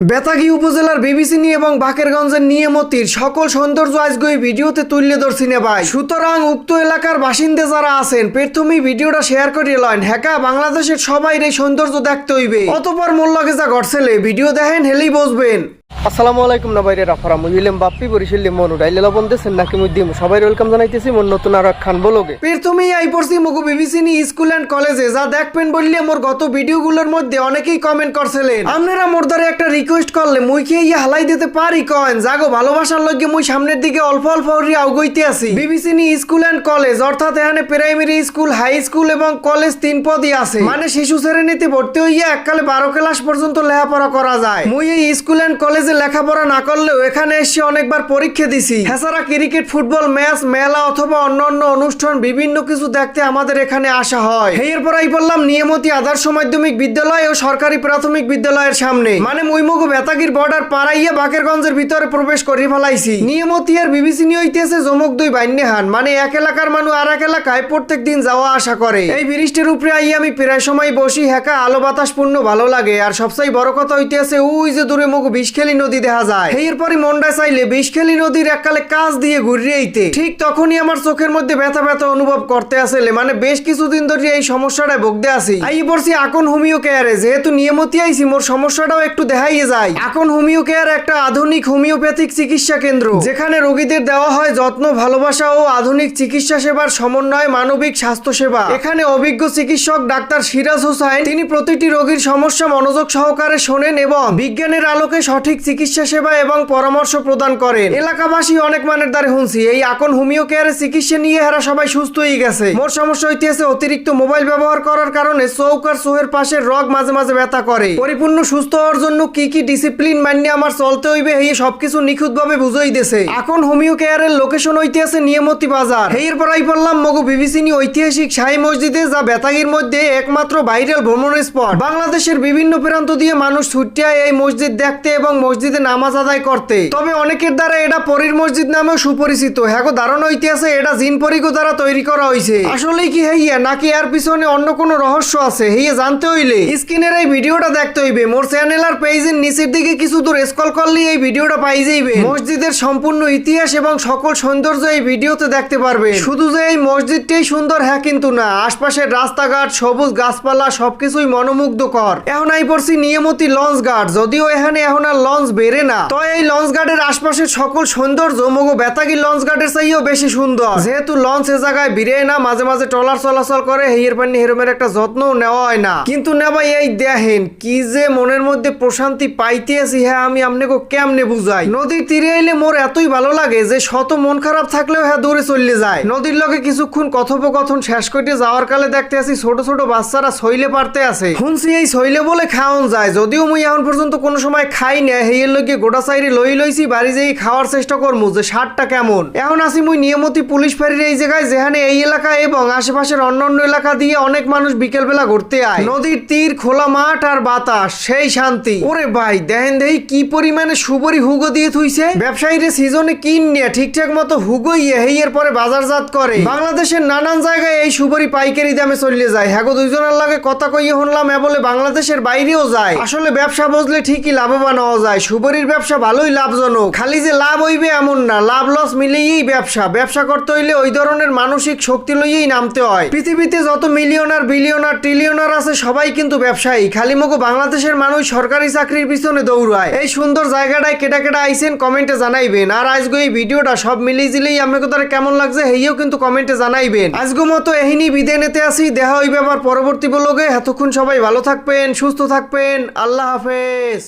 বেতাগী উপজেলার বিবিসিনি এবং বাকেরগঞ্জের নিয়মতির সকল সৌন্দর্য আজকে ভিডিওতে তুললে ধরছি ভাই সুতরাং উক্ত এলাকার বাসিন্দে যারা আছেন, প্রথমেই ভিডিওটা শেয়ার করে লয়ন হ্যাকা, বাংলাদেশের সবাই এই সৌন্দর্য দেখতে হইবে। অতপর মোল্লাকে যা ঘটছেলে ভিডিও দেখেন, হেলেই বসবেন। আসসালামু আলাইকুম না বাইরে রাফারা মুইলেম বাপ্পি, বরিশাল মন। উড়াইলে লবণ দেশেন নাকি মুই সবাই ওয়েলকাম জানাইতেছি মোর নতুন আর খান বলোগে। প্রথমেই আই পড়ছি মগু বিবিসিনি স্কুল এন্ড কলেজে যা দেখবেন বললে মোর গত ভিডিওগুলোর মধ্যে অনেকেই কমেন্ট করছিলেন। আপনারা মোর দ্বারা একটা রিকোয়েস্ট করলে মুই কি ইয়া হালাই দিতে পারি কয়েন? জাগো, ভালোবাসার লগে মুই সামনের দিকে অল্প অল্প হরি আউগইতে আছি। বিবিসিনি স্কুল এন্ড কলেজ অর্থাৎ এখানে প্রাইমারি স্কুল হাই স্কুল এবং কলেজ তিন পদই আছে। মানে শিশু শ্রেণীতে ভর্তি হইয়া এককালে বারো ক্লাস পর্যন্ত লেখাপড়া করা যায়। মুই এই স্কুল এন্ড কলেজে লেখাপড়া না করলেও এখানে এসে অনেকবার পরীক্ষা দিছি। এছাড়া ক্রিকেট, ফুটবল, ম্যাচ, মেলা অথবা অন্যান্য অনুষ্ঠান বিভিন্ন কিছু দেখতে আমাদের এখানে আসা হয়। এরপর আই বললাম নিয়মতি আদর্শ মাধ্যমিক বিদ্যালয় ও সরকারি প্রাথমিক বিদ্যালয়ের সামনে। মানে মুইমুগু বেতাগির বর্ডার পাড়াইয়া বাকেরগঞ্জের ভিতরে প্রবেশ করে ফেলাইছি। নিয়মতি আর বিবিসি নিয়ে হইতেছে জমক দুই বাইন্যহান মানে এক এলাকার মানুষ আর এক এলাকায় প্রত্যেক দিন যাওয়া আসা করে। এই ব্রিজটির উপরে আই আমি প্রায় সময় বসি, হেকা আলো বাতাস পূর্ণ ভালো লাগে। আর সবচেয়ে বড় কথা হইতেছে, ওই যে দূরে মুখ বিষখেলি নদী দেখা যায়। এরপরই মন্ডা চাইলে বিষখেলি নদীর এককালে কাজ দিয়ে ঘুরিয়েইতে ঠিক তখনই আমার চোখের মধ্যে ব্যথা ব্যথা অনুভব করতে আসলে মানে বেশ কিছুদিন ধরে এই সমস্যাটা ভুগতে আছি আই পড়ছি এখন হোমিও কেয়ারে, যেহেতু নিয়মতি আইছি, মোর সমস্যাটাও একটু দেখাইয়ে যায়। এখন হোমিও কেয়ার একটা আধুনিক হোমিওপ্যাথিক চিকিৎসা কেন্দ্র, যেখানে রোগীদের দেওয়া হয় যত্ন, ভালোবাসা ও আধুনিক চিকিৎসা সেবার সমন্বয়, মানবিক স্বাস্থ্য সেবা। এখানে অভিজ্ঞ চিকিৎসক ডাক্তার সিরাজ হোসাইন, তিনি প্রতিটি রোগীর সমস্যা মনোযোগ সহকারে শোনেন এবং বিজ্ঞানের আলোকে সঠিক চিকিৎসা সেবা এবং পরামর্শ প্রদান করেন। এলাকাবাসী অনেক মানের দ্বারে শুনছি এই এখন হোমিও কেয়ারে চিকিৎসা নিয়ে এরা সবাই সুস্থ হয়ে গেছে। মোর সমস্যা হইতেছে অতিরিক্ত মোবাইল ব্যবহার করার কারণে চৌক আর চোহের পাশের রগ মাঝে মাঝে ব্যথা করে। পরিপূর্ণ সুস্থ হওয়ার জন্য কি কি ডিসিপ্লিন মান্য আমার চলতে হইবে এই সবকিছু নিখুঁত ভাবে বুঝাই দিছে। এখন হোমিও কেয়ারের লোকেশন হইতেছে নিয়মতি বাজার। এরপর আই বললাম মগু বিবিসিনি ঐতিহাসিক শাহী মসজিদে, যা বেতাগির মধ্যে একমাত্র ভাইরাল ভ্রমণের স্পট। বাংলাদেশের বিভিন্ন প্রান্ত দিয়ে মানুষ ছুটিয়া এই মসজিদ দেখতে এবং মসজিদে নামাজ আদায় করতে। তবে অনেকের দ্বারা এটা পরীর মসজিদ নামেও সুপরিচিত। হ্যাঁ ধারণা হইতেছে এটা জিন পরিগো দ্বারা তৈরি করা হয়েছে আসলে কি হইয়া, নাকি এর পিছনে অন্য কোনো রহস্য আছে? হইয়া জানতে হইলে স্ক্রিনের এই ভিডিওটা দেখতে হইবে। মোর চ্যানেল আর পেজের নিচের দিকে কিছু দূর স্ক্রল করলে এই ভিডিওটা পাই যাইবে। মসজিদের সম্পূর্ণ ইতিহাস এবং সকল সৌন্দর্য এই ভিডিওতে দেখতে পারবে। শুধু যে এই মসজিদটাই সুন্দর হ্যাঁ কিন্তু না। আশপাশের রাস্তাঘাট, সবুজ গাছপালা, সবকিছুই মনোমুগ্ধকর। এখন আই পড়ছি নিয়মতি লঞ্চ গার্ড যদিও এখানে এখন আর লঞ্চ বেড়ে না। তো এই লঞ্চ ঘাটের আশপাশের সকল সৌন্দর্য মগো বেতাগি লঞ্চ ঘাটের চাইও বেশি সুন্দর। যেহেতু লঞ্চ এ জায়গায় বিরে না, মাঝে মাঝে ট্রলার চলাচল করে হেয়ের পানি হেরমের একটা যত্নও নেওয়া হয় না। কিন্তু নেবা এই দেখেন, কি যে মনের মধ্যে প্রশান্তি পাইতে আছি হ্যাঁ আমি আপনাকে কেমনে বুঝাই? নদীর তীরে এলে মোর এতই ভালো লাগে যে শত মন খারাপ থাকলেও হ্যাঁ দূরে চললে যায়। নদীর লগে কিছুক্ষণ কথোপকথন শেষ করে যাওয়ার কালে দেখতে আছি ছোট ছোট বাচ্চারা শৈলে পারতে আছে। শুনছি এই শৈলে বলে খাওয়ান যায়, যদিও মুই এখন পর্যন্ত কোনো সময় খাই না হেয়ের লগে গোটা সাইডে লই লইছি, বাড়ি যেই খাওয়ার চেষ্টা করব যে স্বাদটা কেমন। এখন আসি মুই নিয়মতি পুলিশ ফাঁড়ির এই জায়গায়, যেখানে এই এলাকা এবং আশেপাশের অন্যান্য এলাকা দিয়ে অনেক মানুষ বিকেলবেলা ঘুরতে আয়। নদীর তীর, খোলা মাঠ আর বাতাস, সেই শান্তি। ওরে ভাই, দেখেন দেহি কি পরিমাণে সুবরি হুগো দিয়ে থুইছে। ব্যবসায়ীরা সিজনে কিন নিয়ে ঠিকঠাক মতো হুগো ইয়ে হেইয়ের পরে বাজারজাত করে। বাংলাদেশের নানান জায়গায় এই সুবরি পাইকারি দামে চলে যায়। হ্যাগো দুইজনের লাগে কথা কইয়ে শুনলাম, এ বলে বাংলাদেশের বাইরেও যায়। আসলে ব্যবসা বুঝলে ঠিকই লাভবান হওয়া যায়। সুবরির ব্যবসা ভালোই লাভজনক, খালি যে লাভ হইবে এমন না, লাভ লস মিলিয়েই ব্যবসা। ব্যবসা করতে হইলে ওই ধরনের মানসিক শক্তি লইয়েই নামতে হয়। পৃথিবীতে যত মিলিয়নার, বিলিয়নার, ট্রিলিয়নার আছে, সবাই কিন্তু ব্যবসায়ী। খালি মগো বাংলাদেশের মানুষ সরকারি চাকরির পিছনে দৌড়ায়। এই সুন্দর জায়গাটায় কেটা কেটা আইসেন কমেন্টে জানাইবেন। আর আজকে এই ভিডিওটা সব মিলিয়ে জিলেই আমাকে তারা কেমন লাগছে, হেইও কিন্তু কমেন্টে জানাইবেন। আজকে মতো এহিনি বিদায় নিতে আসি, দেখা হইবে আবার পরবর্তী ব্লগে। এতক্ষণ সবাই ভালো থাকবেন, সুস্থ থাকবেন। আল্লাহ হাফেজ।